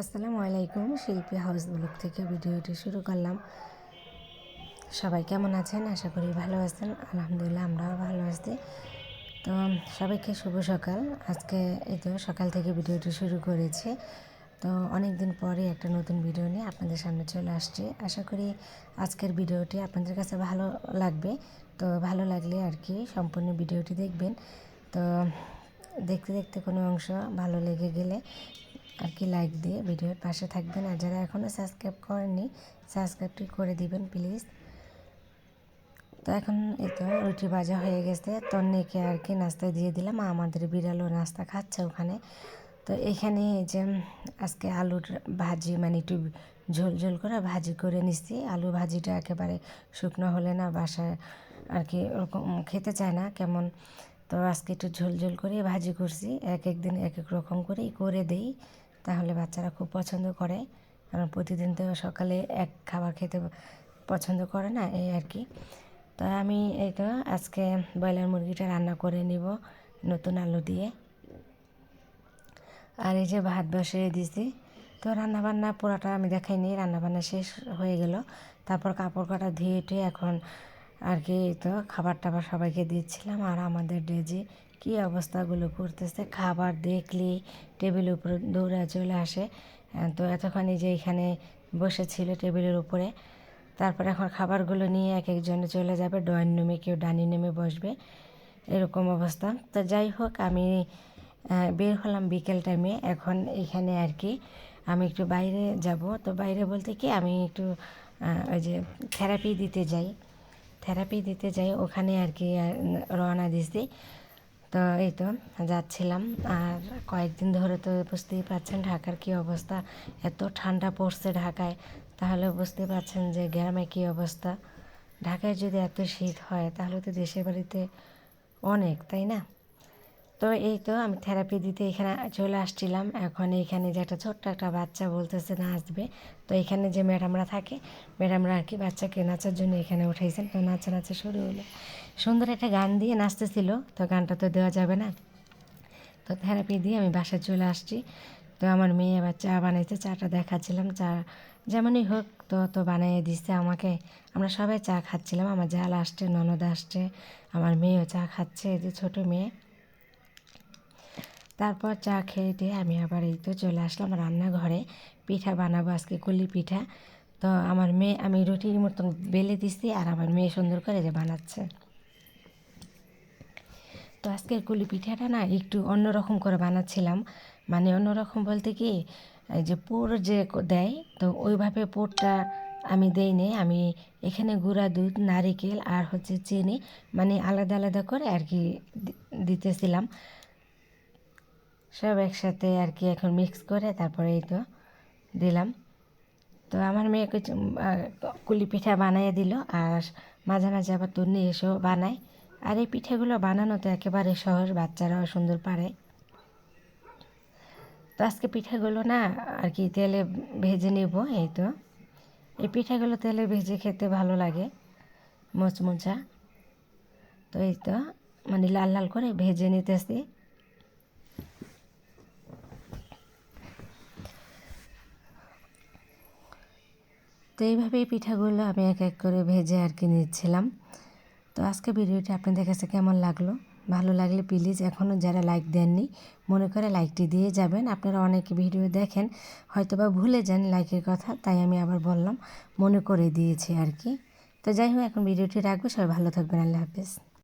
আসসালামু আলাইকুম, শিল্পী হাউস ব্লগ থেকে ভিডিওটি শুরু করলাম। সবাই কেমন আছেন? আশা করি ভালো আছেন। আলহামদুলিল্লাহ, আমরাও ভালো আছি। তো, সবাইকে শুভ সকাল। আজকে এই তো সকাল থেকে ভিডিওটি শুরু করেছি। তো অনেক দিন পরে একটা নতুন ভিডিও নিয়ে আপনাদের সামনে চলে আসছি। আশা করি আজকের ভিডিওটি আপনাদের কাছে ভালো লাগবে। তো, ভালো লাগলে আর কি সম্পূর্ণ ভিডিওটি দেখবেন। তো, দেখতে দেখতে কোনো অংশ ভালো লেগে গেলে আর কি লাইক দিয়ে ভিডিওর পাশে থাকবেন। আর যারা এখনও সাবস্ক্রাইব করেননি সাবস্ক্রাইবটি করে দিবেন প্লিজ তো এখন এই তো রুটি ভাজা হয়ে গেছে। তন্নিকে আর কি নাস্তা দিয়ে দিলাম। আমাদের বিড়ালও নাস্তা খাচ্ছে ওখানে। তো এখানে যে আজকে আলুর ভাজি মানে একটু ঝোল ঝোল করে ভাজি করে নিচ্ছি আলু ভাজিটা একেবারে শুকনো হলে না বাসায় আর কি ওরকম খেতে চায় না কেমন। তো আজকে একটু ঝোল ঝোল করে ভাজি করছি। এক এক দিন এক এক রকম করেই করে দেই। তাহলে বাচ্চারা খুব পছন্দ করে। কারণ প্রতিদিন তো সকালে এক খাবার খেতে পছন্দ করে না, এই আর কি। তো আমি তো আজকে ব্রয়লার মুরগিটা রান্না করে নিব নতুন আলু দিয়ে। আর এই যে ভাত বসিয়ে দিছি তো রান্নাবান্না পুরোটা আমি দেখাইনি, রান্নাবান্না শেষ হয়ে গেল। তারপর কাপড় কাটা ধুয়ে টুয়ে এখন আর কি তো খাবার টাবার সবাইকে দিচ্ছিলাম। আর আমাদের ডেজি কী অবস্থাগুলো করতেছে, খাবার দেখলেই টেবিলের উপরে দৌড়া চলে আসে। তো এতক্ষণ যে এখানে বসেছিল টেবিলের উপরে। তারপরে এখন খাবারগুলো নিয়ে এক একজনে চলে যাবে, ড্রয়িং রুমে কেউ ডাইনিং রুমে বসবে, এরকম অবস্থা। তো যাই হোক, আমি বের হলাম বিকেল টাইমে। এখন এখানে আর কি, আমি একটু বাইরে যাব। তো বাইরে বলতে কি, আমি একটু ওই যে থেরাপি দিতে যাই। থেরাপি দিতে যাই, ওখানে আর কি রওনা দিছি তো এই তো, যাচ্ছিলাম। আর কয়েকদিন ধরে তো বুঝতেই পারছেন ঢাকার কি অবস্থা। এত ঠান্ডা পড়ছে ঢাকায়। তাহলে বুঝতে পারছেন যে গ্রামে কি অবস্থা। ঢাকায় যদি এত শীত হয়, তাহলে তো দেশের বাড়িতে অনেক, তাই না? তো এই তো আমি থেরাপি দিতে এখানে চলে আসছিলাম। এখন এইখানে যে একটা ছোট্ট একটা বাচ্চা বলতেছে নাচবে তো এখানে যে ম্যাডামরা থাকে, ম্যাডামরা আর কি বাচ্চাকে নাচার জন্য এখানে উঠাইছেন। তো নাচা নাচা শুরু হলো। সুন্দর একটা গান দিয়ে নাচতেছিল। তো গানটা তো দেওয়া যাবে না। তো থেরাপি দিয়ে আমি বাসায় চলে আসছি। তো আমার মেয়ে আবার চা বানাইতে চাটা দেখাচ্ছিলাম। চা যেমনই হোক, তো তো বানিয়ে দিচ্ছে আমাকে। আমরা সবাই চা খাচ্ছিলাম। আমার জাল আসছে, ননদ আসছে। আমার মেয়েও চা খাচ্ছে যে ছোটো মেয়ে। তারপর চা খেয়ে দিয়ে আমি আবার এই তো চলে আসলাম রান্নাঘরে। পিঠা বানাবো আজকে কলি পিঠা। তো আমার মেয়ে, আমি রুটির মতন বেলে দিছি আর আমার মেয়ে সুন্দর করে যে বানাচ্ছে। তো আজকের কুলি পিঠাটা না একটু অন্যরকম করে বানাচ্ছিলাম। মানে অন্যরকম বলতে কি যে পুর যে দেয়, তো ওইভাবে পুরটা আমি দেই নি। আমি এখানে গুঁড়া দুধ, নারিকেল আর হচ্ছে চিনি মানে আলাদা আলাদা করে আর কি দিতেছিলাম। সব একসাথে আর কি এখন মিক্স করে তারপরে এই তো দিলাম। তো আমার মেয়েকে কুলি পিঠা বানিয়ে দিল আর মাঝে মাঝে আবার তন্নি এসেও বানায়। আর এই পিঠেগুলো বানানো তো একেবারে সহজ, বাচ্চারাও সুন্দর পারে। তো আজকে পিঠাগুলো না আর কি তেলে ভেজে নেব এই তো। এই পিঠাগুলো তেলে ভেজে খেতে ভালো লাগে, মোচমোচা। তো এই তো মানে লাল লাল করে ভেজে নিতেছি। তো এইভাবেই পিঠাগুলো আমি এক এক করে ভেজে আর কি নিচ্ছিলাম। তো আজকে ভিডিওটি আপনাদের কাছে কেমন লাগল? ভালো লাগলে প্লিজ এখনও যারা লাইক দেননি, মনে করে লাইকটি দিয়ে যাবেন। আপনারা অনেক ভিডিও দেখেন হয়তো বা ভুলে যান লাইকের কথা, তাই আমি আবার বললাম, মনে করে দিয়েছি আর কি। তো যাই হোক, এখন ভিডিওটি রাখব। সবাই ভালো থাকবেন। আল্লাহ হাফিজ।